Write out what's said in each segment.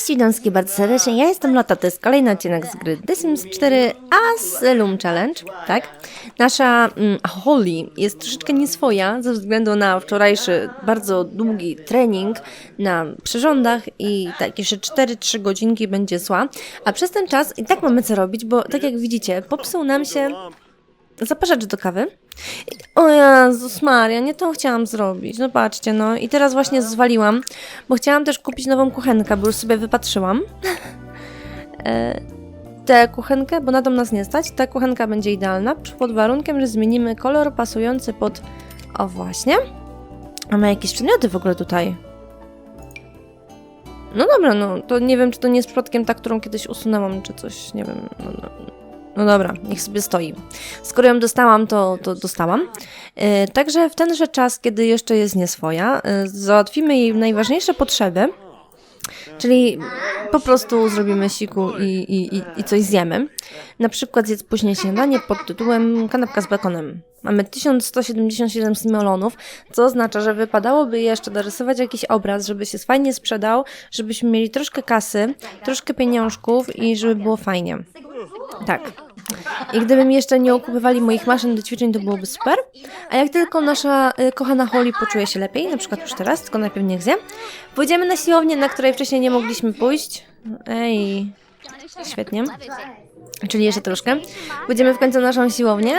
Cześć, witam bardzo serdecznie. Ja jestem Lota, to jest kolejny odcinek z gry The Sims 4 Asylum Challenge, tak? Nasza mm, Holly jest troszeczkę nieswoja ze względu na wczorajszy bardzo długi trening na przyrządach i tak jeszcze 4-3 godzinki będzie szła, a przez ten czas i tak mamy co robić, bo tak jak widzicie, popsuł nam się zaparzacz do kawy. O Jezus Maria, nie to chciałam zrobić. No patrzcie, no. I teraz właśnie zwaliłam, bo chciałam też kupić nową kuchenkę, bo już sobie wypatrzyłam. e, tę kuchenkę, bo na to nas nie stać. Ta kuchenka będzie idealna, pod warunkiem, że zmienimy kolor pasujący pod... O właśnie. Mamy jakieś przedmioty w ogóle tutaj. No dobra, no to nie wiem, czy to nie jest przypadkiem ta, którą kiedyś usunęłam, czy coś, nie wiem. No, no, no dobra, niech sobie stoi. Skoro ją dostałam, to, to dostałam. E, także w tenże czas, kiedy jeszcze jest nieswoja, e, załatwimy jej najważniejsze potrzeby, czyli po prostu zrobimy siku i, i, i, i coś zjemy. Na przykład zjedz później śniadanie pod tytułem kanapka z bekonem. Mamy 1177 simolonów, co oznacza, że wypadałoby jeszcze dorysować jakiś obraz, żeby się fajnie sprzedał, żebyśmy mieli troszkę kasy, troszkę pieniążków i żeby było fajnie. Tak. I gdybym jeszcze nie okupywali moich maszyn do ćwiczeń, to byłoby super. A jak tylko nasza y, kochana Holly poczuje się lepiej, na przykład już teraz, tylko najpierw niech zje, pójdziemy na siłownię, na której wcześniej nie mogliśmy pójść. Ej, świetnie. Czyli jeszcze troszkę. Pójdziemy w końcu na naszą siłownię,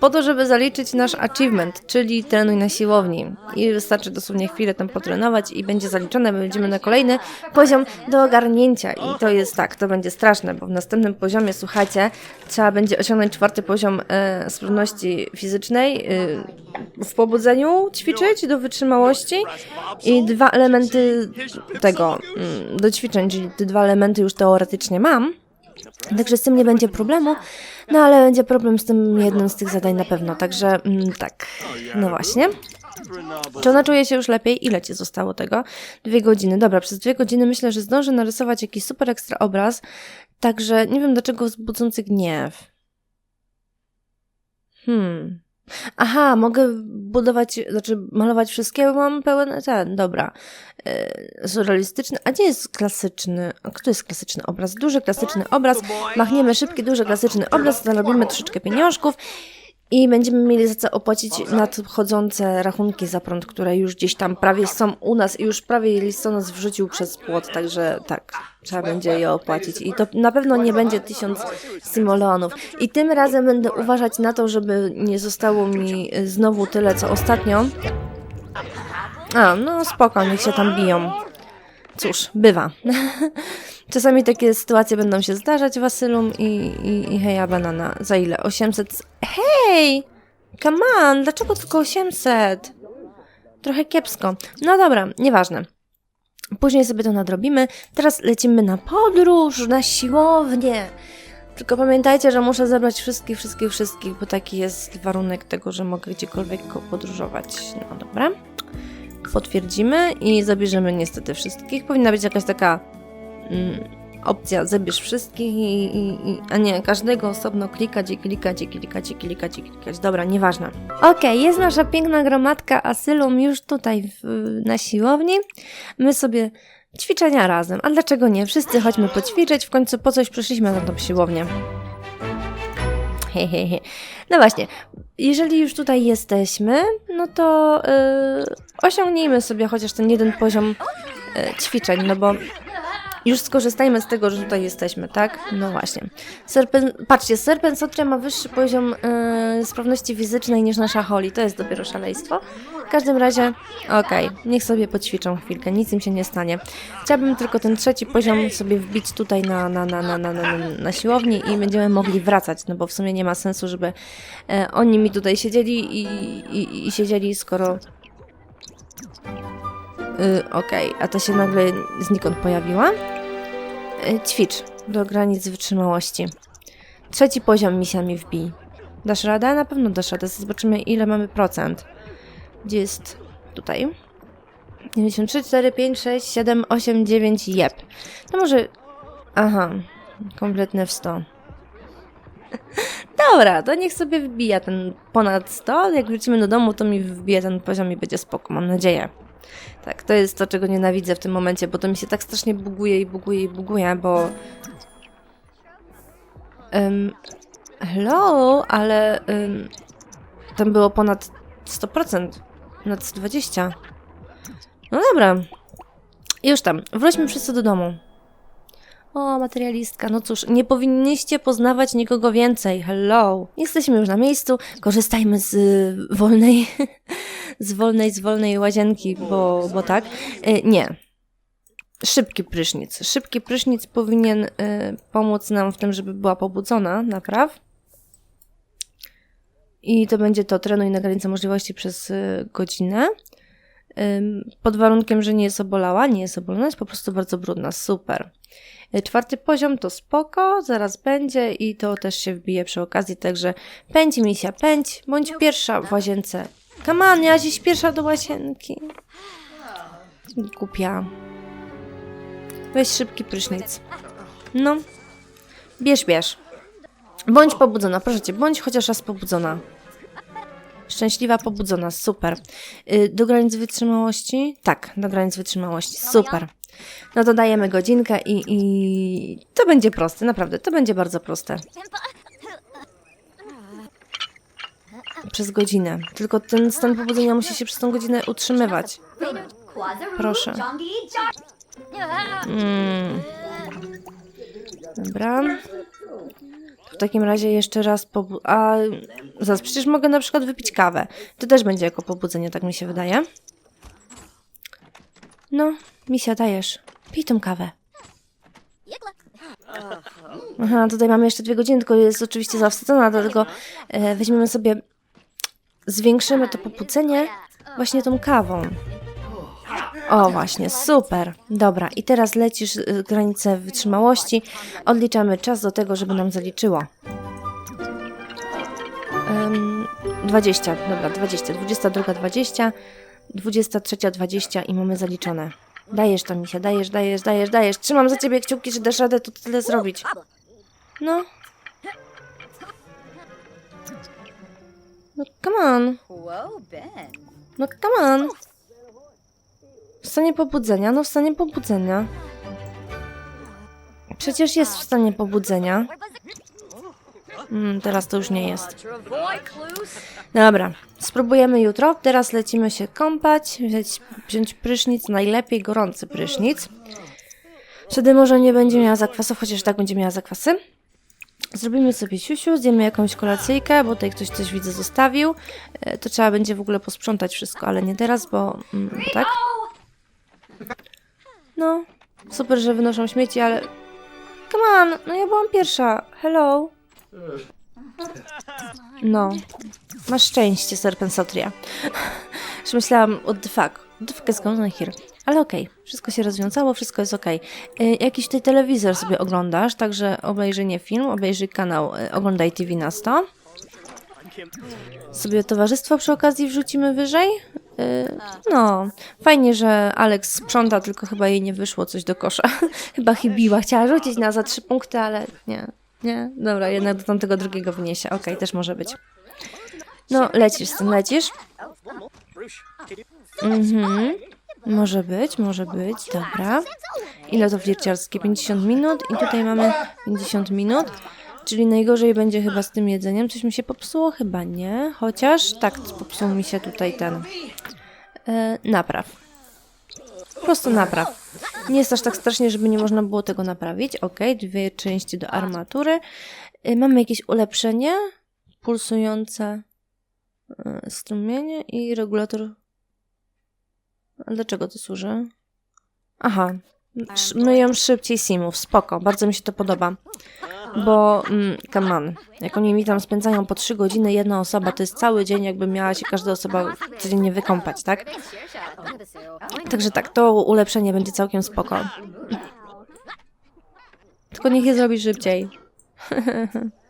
po to, żeby zaliczyć nasz achievement, czyli trenuj na siłowni. I wystarczy dosłownie chwilę tam potrenować i będzie zaliczone, będziemy na kolejny poziom do ogarnięcia. I to jest tak, to będzie straszne, bo w następnym poziomie, słuchajcie, trzeba będzie osiągnąć czwarty poziom e, sprawności fizycznej, e, w pobudzeniu ćwiczyć do wytrzymałości i dwa elementy tego mm, do ćwiczeń, czyli te dwa elementy już teoretycznie mam. Także z tym nie będzie problemu, no ale będzie problem z tym jednym z tych zadań na pewno. Także mm, tak, no właśnie. Czy ona czuje się już lepiej? Ile ci zostało tego? Dwie godziny. Dobra, przez dwie godziny myślę, że zdążę narysować jakiś super ekstra obraz. Także nie wiem dlaczego wzbudzący gniew. Hmm. Aha, mogę budować, znaczy malować wszystkie, bo mam pełen ten, dobra. Yy, surrealistyczny, a gdzie jest klasyczny? A kto jest klasyczny obraz? Duży klasyczny obraz. Machniemy szybki, duży klasyczny obraz, zarobimy troszeczkę pieniążków i będziemy mieli za co opłacić nadchodzące rachunki za prąd, które już gdzieś tam prawie są u nas i już prawie listonosz wrzucił przez płot, także tak, trzeba będzie je opłacić. I to na pewno nie będzie tysiąc simoleonów. I tym razem będę uważać na to, żeby nie zostało mi znowu tyle, co ostatnio. A, no spoko, niech się tam biją. Cóż, bywa. Czasami takie sytuacje będą się zdarzać w Asylum i, i, i heja banana. Za ile? 800? Hej! Come on! Dlaczego tylko 800? Trochę kiepsko. No dobra, nieważne. Później sobie to nadrobimy. Teraz lecimy na podróż, na siłownię. Tylko pamiętajcie, że muszę zebrać wszystkich, wszystkich, wszystkich, bo taki jest warunek tego, że mogę gdziekolwiek podróżować. No dobra. Potwierdzimy i zabierzemy niestety wszystkich. Powinna być jakaś taka opcja zabierz wszystkich, i, i, a nie każdego osobno klikać i klikać i klikać i klikać i klikać. Dobra, nieważne. Okej, okay, jest nasza piękna gromadka Asylum już tutaj w, na siłowni. My sobie ćwiczenia razem. A dlaczego nie? Wszyscy chodźmy poćwiczyć, w końcu po coś przyszliśmy na tą siłownię. Hehehe. No właśnie, jeżeli już tutaj jesteśmy, no to yy, osiągnijmy sobie chociaż ten jeden poziom yy, ćwiczeń, no bo już skorzystajmy z tego, że tutaj jesteśmy, tak? No właśnie. Serpen... Patrzcie, Serpensotria ma wyższy poziom yy, sprawności fizycznej niż nasza Holly. To jest dopiero szaleństwo. W każdym razie, okej, okay, niech sobie poćwiczą chwilkę, nic im się nie stanie. Chciałabym tylko ten trzeci poziom sobie wbić tutaj na, na, na, na, na, na, na siłowni i będziemy mogli wracać, no bo w sumie nie ma sensu, żeby e, oni mi tutaj siedzieli i, i, i siedzieli, skoro Yy, Okej, okay. a to się nagle znikąd pojawiła? Yy, ćwicz do granic wytrzymałości. Trzeci poziom misja mi wbij. Dasz radę? Na pewno dasz radę. Zobaczymy ile mamy procent. Gdzie jest? Tutaj. 93, 4, 5, 6, 7, 8, 9, jep. No może... Aha, kompletne w 100. Dobra, to niech sobie wbija ten ponad 100. Jak wrócimy do domu, to mi wbije ten poziom i będzie spoko, mam nadzieję. Tak, to jest to, czego nienawidzę w tym momencie, bo to mi się tak strasznie buguje i buguje i buguje, bo... Um, hello, ale um, tam było ponad 100%, ponad 120%. No dobra, już tam, wróćmy wszyscy do domu. O, materialistka, no cóż, nie powinniście poznawać nikogo więcej. Hello. Jesteśmy już na miejscu, korzystajmy z y, wolnej, z wolnej, z wolnej łazienki, bo, bo tak. Y, nie. Szybki prysznic. Szybki prysznic powinien y, pomóc nam w tym, żeby była pobudzona, napraw. I to będzie to, trenuj na granicy możliwości przez y, godzinę. Pod warunkiem, że nie jest obolała, nie jest obolona, jest po prostu bardzo brudna. Super. Czwarty poziom to spoko, zaraz będzie i to też się wbije przy okazji, także pędź misia, pędź, bądź pierwsza w łazience. Come on, ja dziś pierwsza do łazienki. Głupia. Weź szybki prysznic. No. Bierz, bierz. Bądź pobudzona, proszę cię, bądź chociaż raz pobudzona. Szczęśliwa, pobudzona, super. Y, Do granic wytrzymałości? Tak, do granic wytrzymałości, super. No to dajemy godzinkę i, i to będzie proste, naprawdę, to będzie bardzo proste. Przez godzinę. Tylko ten stan pobudzenia musi się przez tą godzinę utrzymywać. Proszę. Mm. Dobra. W takim razie jeszcze raz pobu... A zaraz, przecież mogę na przykład wypić kawę. To też będzie jako pobudzenie, tak mi się wydaje. No, misia, dajesz. Pij tą kawę. Aha, tutaj mamy jeszcze dwie godziny, tylko jest oczywiście zawstydzona, dlatego e, weźmiemy sobie, zwiększymy to pobudzenie właśnie tą kawą. O, właśnie, super. Dobra, i teraz lecisz y, granicę wytrzymałości. Odliczamy czas do tego, żeby nam zaliczyło. Ym, 20, dobra, 20, 22, 20, 23, 20 i mamy zaliczone. Dajesz to mi się, dajesz, dajesz, dajesz, dajesz. Trzymam za ciebie kciuki, że dasz radę to tyle zrobić. No. No, come on. No, come on. W stanie pobudzenia? No, w stanie pobudzenia. Przecież jest w stanie pobudzenia. Mm, teraz to już nie jest. Dobra, spróbujemy jutro. Teraz lecimy się kąpać, wziąć, wziąć prysznic, najlepiej gorący prysznic. Wtedy może nie będzie miała zakwasów, chociaż tak będzie miała zakwasy. Zrobimy sobie siusiu, zjemy jakąś kolacyjkę, bo tutaj ktoś coś widzę zostawił. E, To trzeba będzie w ogóle posprzątać wszystko, ale nie teraz, bo, mm, tak. No, super, że wynoszą śmieci, ale... Come on, no ja byłam pierwsza. Hello. No, masz szczęście, Serpensotria. Już myślałam, what the fuck, what the fuck is going on here? Ale okej, wszystko się rozwiązało, wszystko jest okej. Y, Jakiś tutaj telewizor sobie oglądasz, także obejrzyj film, obejrzyj kanał y, Oglądaj TV na 100. Sobie towarzystwo przy okazji wrzucimy wyżej. Y, No, fajnie, że Alex sprząta, tylko chyba jej nie wyszło coś do kosza. chyba chybiła, chciała rzucić na za trzy punkty, ale nie, nie. Dobra, jednak do tamtego drugiego wniesie. Okej, też może być. No, lecisz z tym, lecisz. Mhm. Może być, może być, dobra. Ile to wierciarskie? 50 minut i tutaj mamy 50 minut. Czyli najgorzej będzie chyba z tym jedzeniem. Coś mi się popsuło? Chyba nie. Chociaż tak, popsuł mi się tutaj ten e, napraw. Po prostu napraw. Nie jest aż tak strasznie, żeby nie można było tego naprawić. Ok, dwie części do armatury. E, mamy jakieś ulepszenie. Pulsujące e, strumienie i regulator. A dlaczego to służy? Aha, sz- myją szybciej simów. Spoko, bardzo mi się to podoba. Bo, mm, come on, jak oni mi tam spędzają po 3 godziny jedna osoba, to jest cały dzień, jakby miała się każda osoba codziennie wykąpać, tak? Także tak, to ulepszenie będzie całkiem spoko. Tylko niech je zrobi szybciej.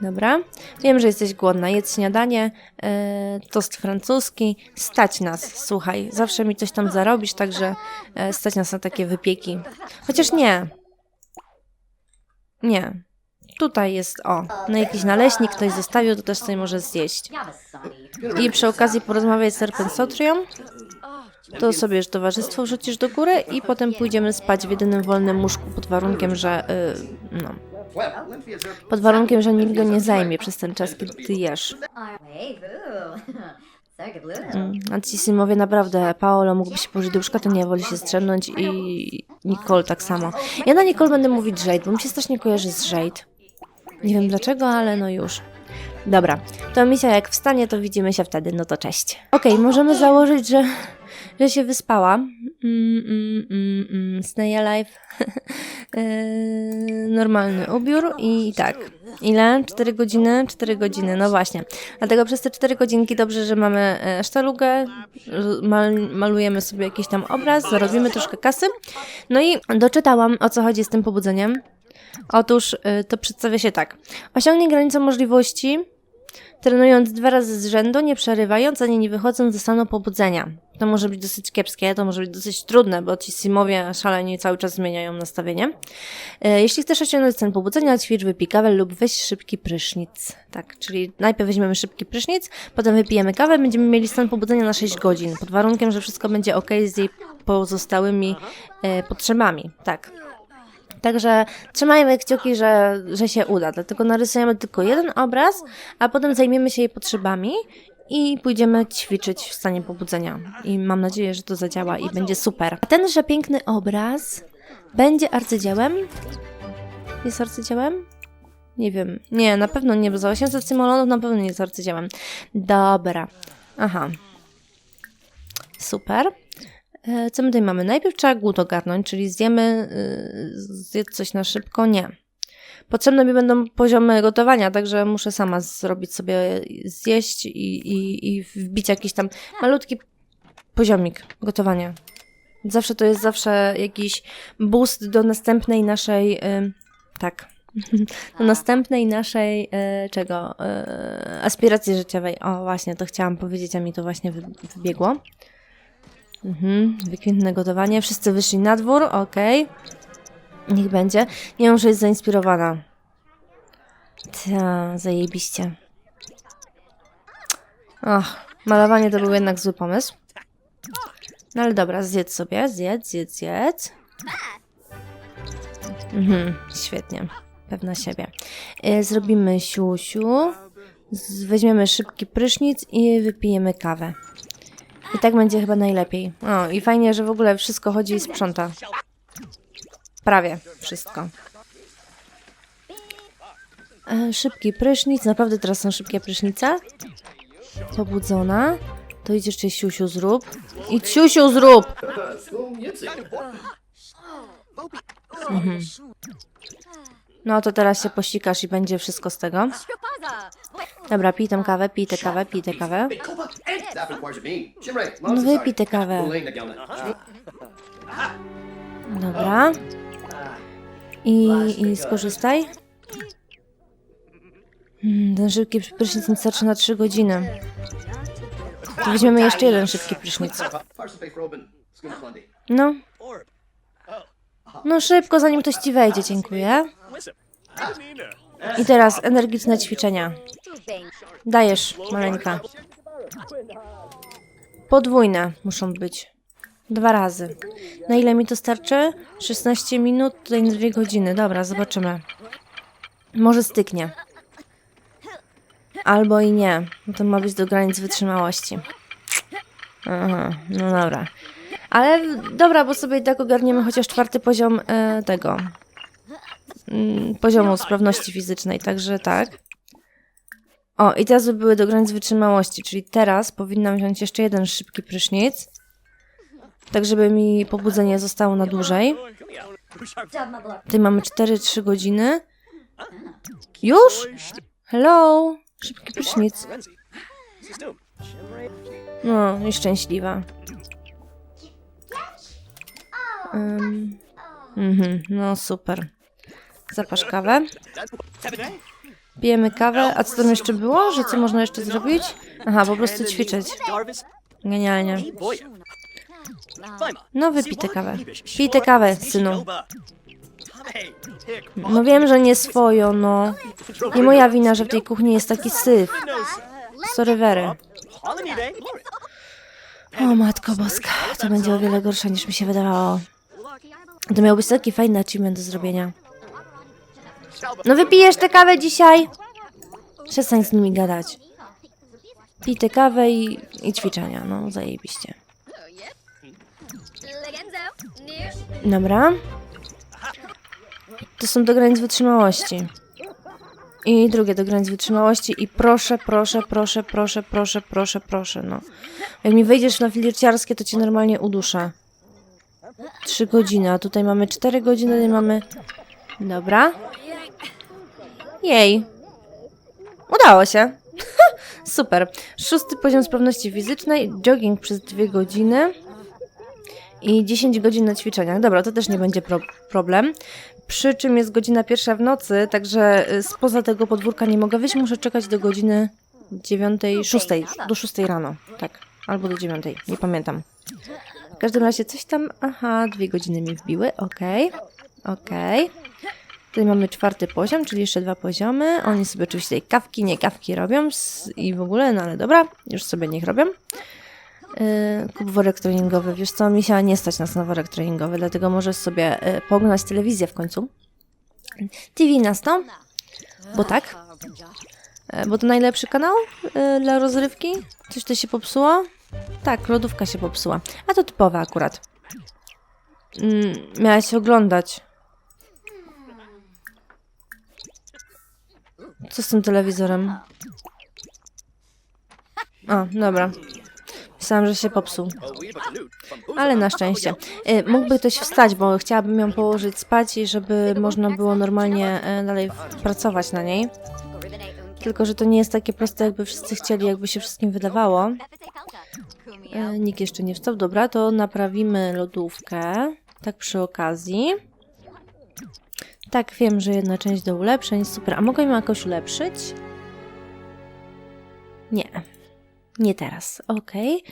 Dobra. Wiem, że jesteś głodna. Jedz śniadanie, e, tost francuski. Stać nas, słuchaj. Zawsze mi coś tam zarobisz, także e, stać nas na takie wypieki. Chociaż nie. Nie. Tutaj jest, o, no jakiś naleśnik ktoś zostawił, to też sobie może zjeść. I przy okazji porozmawiać z Serpensotrią. to sobie już towarzystwo wrzucisz do góry i potem pójdziemy spać w jedynym wolnym łóżku pod warunkiem, że y, no, pod warunkiem, że nikt go nie zajmie przez ten czas, kiedy ty jesz. Mm, A ci naprawdę, Paolo mógłby się położyć do łóżka, to nie woli się strzemnąć i Nicole tak samo. Ja na Nicole będę mówić Jade, bo mi się strasznie kojarzy z Jade. Nie wiem dlaczego, ale no już. Dobra, to misja jak wstanie, to widzimy się wtedy, no to cześć. Okej, możemy założyć, że, że się wyspała. Mm, mm, mm, mm, alive. Eee, normalny ubiór i tak. Ile? 4 godziny? 4 godziny, no właśnie. Dlatego przez te 4 godzinki dobrze, że mamy e, sztalugę, mal, malujemy sobie jakiś tam obraz, zarobimy troszkę kasy. No i doczytałam, o co chodzi z tym pobudzeniem. Otóż y, to przedstawia się tak. Osiągnij granicę możliwości, trenując dwa razy z rzędu, nie przerywając ani nie wychodząc ze stanu pobudzenia. To może być dosyć kiepskie, to może być dosyć trudne, bo ci simowie szaleni cały czas zmieniają nastawienie. E, Jeśli chcesz osiągnąć stan pobudzenia, ćwicz wypij kawę lub weź szybki prysznic. Tak, czyli najpierw weźmiemy szybki prysznic, potem wypijemy kawę, będziemy mieli stan pobudzenia na 6 godzin, pod warunkiem, że wszystko będzie ok z jej pozostałymi e, potrzebami. Tak. Także trzymajmy kciuki, że, że się uda. Dlatego narysujemy tylko jeden obraz, a potem zajmiemy się jej potrzebami i pójdziemy ćwiczyć w stanie pobudzenia. I mam nadzieję, że to zadziała i będzie super. A tenże piękny obraz będzie arcydziełem? Jest arcydziełem? Nie wiem. Nie, na pewno nie. Za 800 symolonów na pewno nie jest arcydziełem. Dobra. Aha. Super. E, Co my tutaj mamy? Najpierw trzeba głód ogarnąć, czyli zjemy, y, zjedz coś na szybko? Nie. Potrzebne mi będą poziomy gotowania, także muszę sama zrobić sobie zjeść i, i, i wbić jakiś tam malutki poziomik gotowania. Zawsze to jest zawsze jakiś boost do następnej naszej, y, tak, do następnej naszej, y, czego, y, aspiracji życiowej. O, właśnie, to chciałam powiedzieć, a mi to właśnie wy, wybiegło. Mhm, wykwintne gotowanie. Wszyscy wyszli na dwór, okej. Niech będzie. Nie wiem, że jest zainspirowana. Ta, zajebiście. Ach, malowanie to był jednak zły pomysł. No ale dobra, zjedz sobie, zjedz, zjedz, zjedz. Mhm, świetnie. Pewna siebie. E, Zrobimy siusiu. Weźmiemy szybki prysznic i wypijemy kawę. I tak będzie chyba najlepiej. O, i fajnie, że w ogóle wszystko chodzi i sprząta. Prawie wszystko. E, szybki prysznic. Naprawdę teraz są szybkie prysznice. Pobudzona. To idź jeszcze siusiu zrób. I siusiu zrób! Mhm. No to teraz się posikasz i będzie wszystko z tego. Dobra, pij tę kawę, pij tę kawę, pij tę kawę. No wypij tę kawę. Dobra. I, i skorzystaj. Hmm, ten szybki prysznic nie starczy na 3 godziny. To weźmiemy jeszcze jeden szybki prysznic. No. No szybko, zanim ktoś ci wejdzie, dziękuję. I teraz energiczne ćwiczenia. Dajesz, maleńka. Podwójne muszą być. Dwa razy. Na ile mi to starczy? 16 minut, tutaj na 2 godziny. Dobra, zobaczymy. Może styknie. Albo i nie. To ma być do granic wytrzymałości. Aha, no dobra. Ale dobra, bo sobie i tak ogarniemy chociaż czwarty poziom e, tego. Mm, poziomu sprawności fizycznej, także tak. O, i teraz by były do granic wytrzymałości, czyli teraz powinnam wziąć jeszcze jeden szybki prysznic, tak żeby mi pobudzenie zostało na dłużej. Tutaj mamy 4-3 godziny. Już? Hello? Szybki prysznic. No, nieszczęśliwa. Um, mhm, no super. Zapasz kawę. Pijemy kawę. A co tam jeszcze było? Że co można jeszcze zrobić? Aha, po prostu ćwiczyć. Genialnie. No wypij kawę. Pij tę kawę, synu. No wiem, że nie swoją, no. Nie moja wina, że w tej kuchni jest taki syf. Sorry, Wery. O matko boska, to będzie o wiele gorsze niż mi się wydawało. To miał być taki fajny achievement do zrobienia. No wypijesz tę kawę dzisiaj? Przestań z nimi gadać. Pij tę kawę i, i ćwiczenia, no zajebiście. Dobra. To są do granic wytrzymałości. I drugie do granic wytrzymałości. I proszę, proszę, proszę, proszę, proszę, proszę, proszę, no. Jak mi wejdziesz na filirciarskie, to cię normalnie uduszę. Trzy godziny, a tutaj mamy cztery godziny, tutaj mamy... Dobra. Jej. Udało się. Super. Szósty poziom sprawności fizycznej, jogging przez dwie godziny i 10 godzin na ćwiczeniach. Dobra, to też nie będzie pro problem. Przy czym jest godzina pierwsza w nocy, także y, spoza tego podwórka nie mogę wyjść, muszę czekać do godziny 9, 6, do 6 rano. Tak, albo do 9, nie pamiętam. W każdym razie coś tam, aha, dwie godziny mi wbiły, okej, okej. Tutaj mamy czwarty poziom, czyli jeszcze dwa poziomy. Oni sobie oczywiście kawki, nie kawki robią i w ogóle, no ale dobra, już sobie niech robią. Yy, kup worek treningowy. Wiesz co, Misia nie stać nas na worek treningowy, dlatego możesz sobie yy, pooglądać telewizję w końcu. TV nas to, bo tak. Yy, bo to najlepszy kanał yy, dla rozrywki. Coś to się popsuło? Tak, lodówka się popsuła. A to typowe akurat. Mm, miałaś oglądać. Co z tym telewizorem? A, dobra. Myślałam, że się popsuł. Ale na szczęście. Y, Mógłby ktoś wstać, bo chciałabym ją położyć spać i żeby można było normalnie e, dalej pracować na niej. Tylko, że to nie jest takie proste, jakby wszyscy chcieli, jakby się wszystkim wydawało. E, Nikt jeszcze nie wstał. Dobra, to naprawimy lodówkę. Tak przy okazji. Tak, wiem, że jedna część do ulepszeń. Super. A mogę ją jakoś ulepszyć? Nie. Nie teraz. Okej.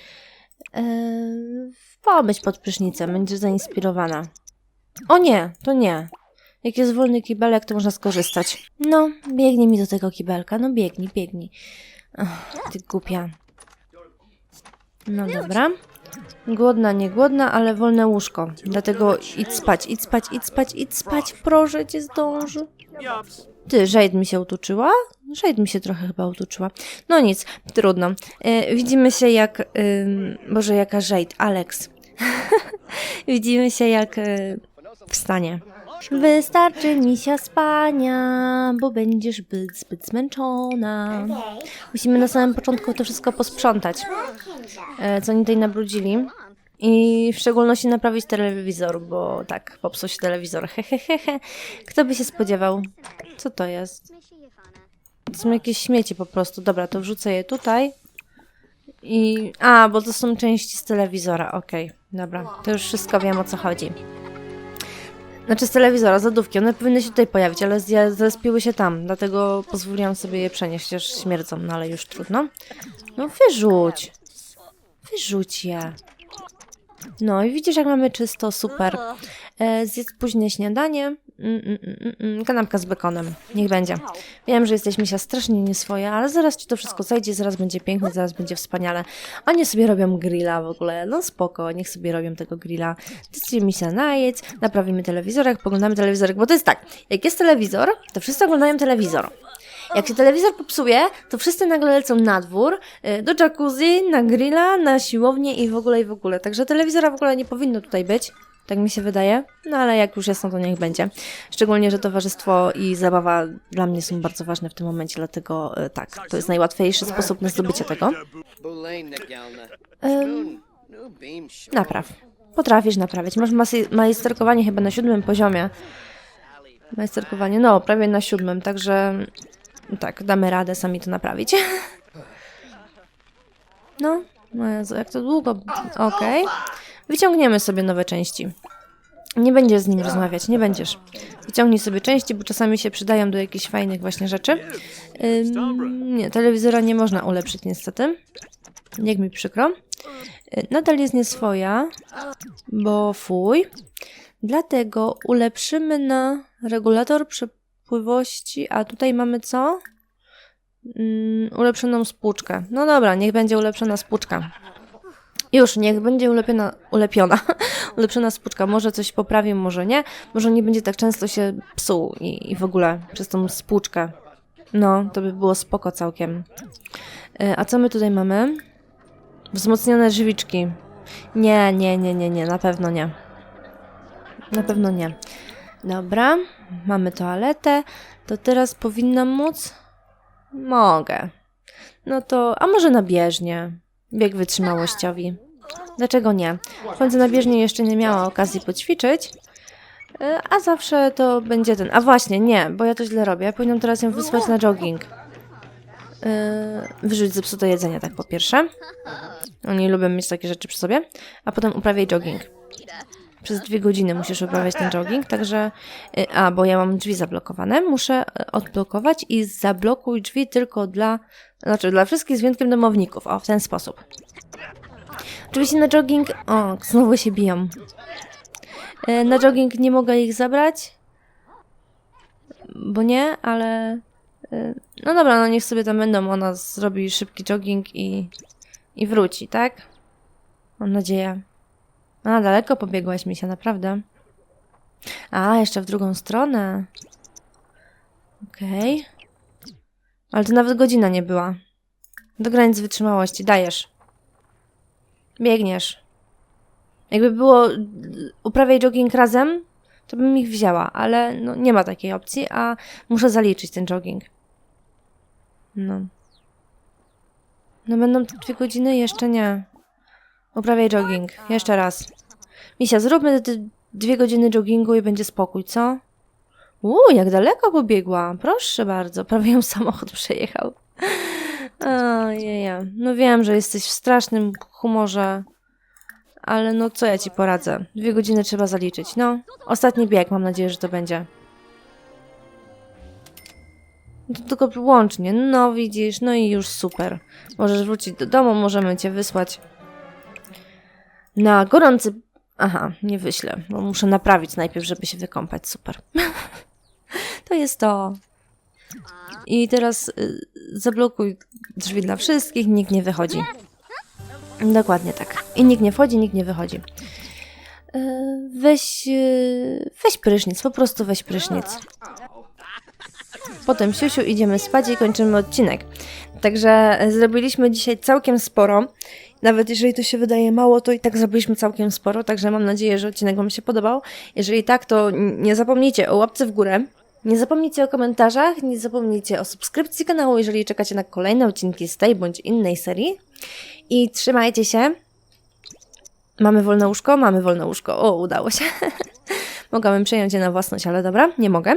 Eee, pomyśl pod prysznicem, będziesz zainspirowana. O nie, to nie. Jak jest wolny kibelek, to można skorzystać. No, biegnij mi do tego kibelka. No biegnij, biegnij. Ty głupia. No dobra. Głodna, nie głodna, ale wolne łóżko. Dlatego idź spać, idź spać, idź spać, idź spać. Proszę cię, zdąży. Ty, Jade mi się utuczyła? Jade mi się trochę chyba utuczyła. No nic, trudno. E, widzimy się jak... ym, Boże, jaka Jade? Alex. widzimy się jak e, wstanie. Wystarczy misia spania, bo będziesz zbyt, zbyt zmęczona. Musimy na samym początku to wszystko posprzątać, e, co oni tutaj nabrudzili. I w szczególności naprawić telewizor, bo tak, popsuł się telewizor. Hehehehe. Kto by się spodziewał? Co to jest? To są jakieś śmieci po prostu. Dobra, to wrzucę je tutaj. I. A, bo to są części z telewizora. Okej, dobra. To już wszystko wiem o co chodzi. Znaczy z telewizora, zadówki. One powinny się tutaj pojawić, ale zja- zrespiły się tam. Dlatego pozwoliłam sobie je przenieść, chociaż śmierdzą, no ale już trudno. No wyrzuć. Wyrzuć je. No i widzisz, jak mamy czysto, super. E, zjedz późne śniadanie. Mm, mm, mm. Kanapka z bekonem. Niech będzie. Wiem, że jesteś misia strasznie nieswoja, ale zaraz ci to wszystko zajdzie, zaraz będzie pięknie, zaraz będzie wspaniale. Oni sobie robią grilla w ogóle. No spoko, niech sobie robią tego grilla. Ty sobie misia najedz, naprawimy telewizorek, poglądamy telewizorek, bo to jest tak, jak jest telewizor, to wszyscy oglądają telewizor. Jak się telewizor popsuje, to wszyscy nagle lecą na dwór, y, do jacuzzi, na grilla, na siłownię i w ogóle i w ogóle. Także telewizora w ogóle nie powinno tutaj być. Tak mi się wydaje. No ale jak już jest, no to niech będzie. Szczególnie, że towarzystwo i zabawa dla mnie są bardzo ważne w tym momencie, dlatego y, tak, to jest najłatwiejszy sposób na zdobycie tego. Ym, napraw. Potrafisz naprawiać. Masz majsterkowanie chyba na siódmym poziomie. Majsterkowanie, no, prawie na siódmym, także tak, damy radę sami to naprawić. No, no Jezu, jak to długo. Okej. Wyciągniemy sobie nowe części. Nie będziesz z nim rozmawiać, nie będziesz. Wyciągnij sobie części, bo czasami się przydają do jakichś fajnych właśnie rzeczy. Ym, nie, telewizora nie można ulepszyć niestety. Jak mi przykro. Y, Nadal jest nieswoja, bo fuj. Dlatego ulepszymy na regulator przepływości, a tutaj mamy co? Mm, ulepszoną spłuczkę. No dobra, niech będzie ulepszona spłuczka. Już, niech będzie ulepiona, ulepiona, ulepszona spłuczka. Może coś poprawi, może nie. Może nie będzie tak często się psuł i, i w ogóle przez tą spłuczkę. No, to by było spoko całkiem. E, A co my tutaj mamy? Wzmocnione drzwiczki. Nie, nie, nie, nie, nie, na pewno nie. Na pewno nie. Dobra, mamy toaletę. To teraz powinnam móc? Mogę. No to, a może na bieżnię? Bieg wytrzymałościowi. Dlaczego nie? Chodzę na bieżnię jeszcze nie miała okazji poćwiczyć. E, A zawsze to będzie ten. A właśnie, nie, bo ja to źle robię. Ja powinnam teraz ją wysłać na jogging. Yy, wyrzuć zepsute jedzenie, tak po pierwsze. Oni lubią mieć takie rzeczy przy sobie. A potem uprawiaj jogging. Przez dwie godziny musisz uprawiać ten jogging, także... yy, A, bo ja mam drzwi zablokowane. Muszę yy, odblokować i zablokuj drzwi tylko dla... Znaczy, dla wszystkich z wyjątkiem domowników. O, w ten sposób. Oczywiście na jogging... O, znowu się biją. Yy, Na jogging nie mogę ich zabrać. Bo nie, ale... yy, No dobra, no niech sobie tam będą. Ona zrobi szybki jogging i... I wróci, tak? Mam nadzieję. A, daleko pobiegłaś mi się, naprawdę. A, jeszcze w drugą stronę. Okej. Ale to nawet godzina nie była. Do granic wytrzymałości. Dajesz. Biegniesz. Jakby było uprawiaj jogging razem, to bym ich wzięła, ale no, nie ma takiej opcji, a muszę zaliczyć ten jogging. No. No będą te dwie godziny? Jeszcze nie. Uprawiaj jogging. Jeszcze raz. Misia, zróbmy te dwie godziny joggingu i będzie spokój, co? Uuu, jak daleko pobiegła. Proszę bardzo. Prawie ją samochód przejechał. Ojeja. No wiem, że jesteś w strasznym humorze. Ale no co ja ci poradzę? Dwie godziny trzeba zaliczyć. No, ostatni bieg, mam nadzieję, że to będzie. No To tylko łącznie. No widzisz, no i już super. Możesz wrócić do domu, możemy cię wysłać na gorący... Aha, nie wyślę, bo muszę naprawić najpierw, żeby się wykąpać. Super. to jest to. I teraz y, zablokuj drzwi dla wszystkich, nikt nie wychodzi. Dokładnie tak. I nikt nie wchodzi, nikt nie wychodzi. Y, Weź, y, weź prysznic, po prostu weź prysznic. Potem siusiu idziemy spać i kończymy odcinek. Także zrobiliśmy dzisiaj całkiem sporo. Nawet jeżeli to się wydaje mało, to i tak zrobiliśmy całkiem sporo, także mam nadzieję, że odcinek Wam się podobał. Jeżeli tak, to nie zapomnijcie o łapce w górę. Nie zapomnijcie o komentarzach, nie zapomnijcie o subskrypcji kanału, jeżeli czekacie na kolejne odcinki z tej bądź innej serii. I trzymajcie się. Mamy wolne łóżko? Mamy wolne łóżko. O, udało się. Mogłabym przejąć je na własność, ale dobra, nie mogę.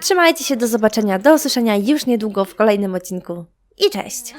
Trzymajcie się, do zobaczenia, do usłyszenia już niedługo w kolejnym odcinku. I cześć!